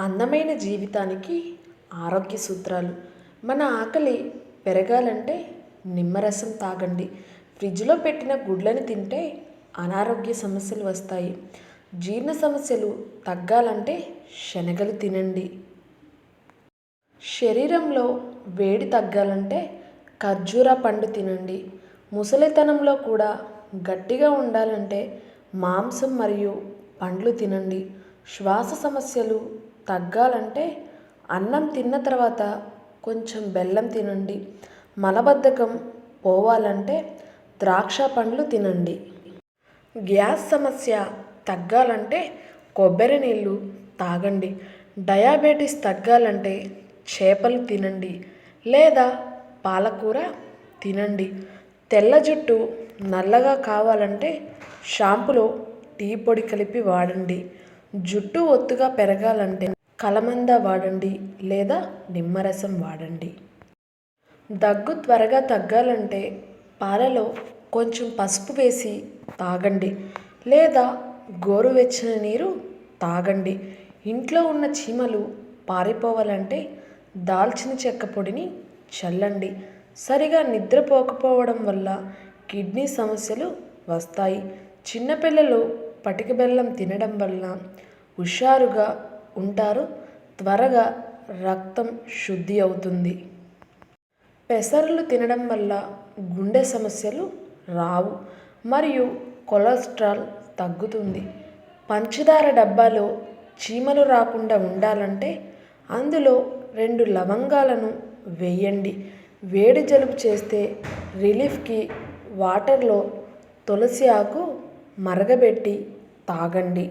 అందమైన జీవితానికి ఆరోగ్య సూత్రాలు. మన ఆకలి పెరగాలంటే నిమ్మరసం తాగండి. ఫ్రిడ్జ్లో పెట్టిన గుడ్లను తింటే అనారోగ్య సమస్యలు వస్తాయి. జీర్ణ సమస్యలు తగ్గాలంటే శనగలు తినండి. శరీరంలో వేడి తగ్గాలంటే ఖర్జూర పండు తినండి. ముసలితనంలో కూడా గట్టిగా ఉండాలంటే మాంసం మరియు పండ్లు తినండి. శ్వాస సమస్యలు తగ్గాలంటే అన్నం తిన్న తర్వాత కొంచెం బెల్లం తినండి. మలబద్ధకం పోవాలంటే ద్రాక్ష పండ్లు తినండి. గ్యాస్ సమస్య తగ్గాలంటే కొబ్బరి నీళ్ళు తాగండి. డయాబెటీస్ తగ్గాలంటే చేపలు తినండి. లేదా పాలకూర తినండి. తెల్ల జుట్టు నల్లగా కావాలంటే షాంపులో టీ పొడి కలిపి వాడండి. జుట్టు ఒత్తుగా పెరగాలంటే కలమంద వాడండి లేదా నిమ్మరసం వాడండి. దగ్గు త్వరగా తగ్గాలంటే పాలలో కొంచెం పసుపు వేసి తాగండి లేదా గోరువెచ్చని నీరు తాగండి. ఇంట్లో ఉన్న చీమలు పారిపోవాలంటే దాల్చిన చెక్క పొడిని చల్లండి. సరిగా నిద్రపోకపోవడం వల్ల కిడ్నీ సమస్యలు వస్తాయి. చిన్నపిల్లలు పటిక బెల్లం తినడం వల్ల హుషారుగా ఉంటారు. త్వరగా రక్తం శుద్ధి అవుతుంది. పెసర్లు తినడం వల్ల గుండె సమస్యలు రావు. మరియు కొలెస్ట్రాల్ తగ్గుతుంది. పంచదార డబ్బాలో చీమలు రాకుండా ఉండాలంటే అందులో రెండు లవంగాలను వేయండి. వేడి జలుబు చేస్తే రిలీఫ్కి వాటర్లో తులసి ఆకు మరగబెట్టి తాగండి.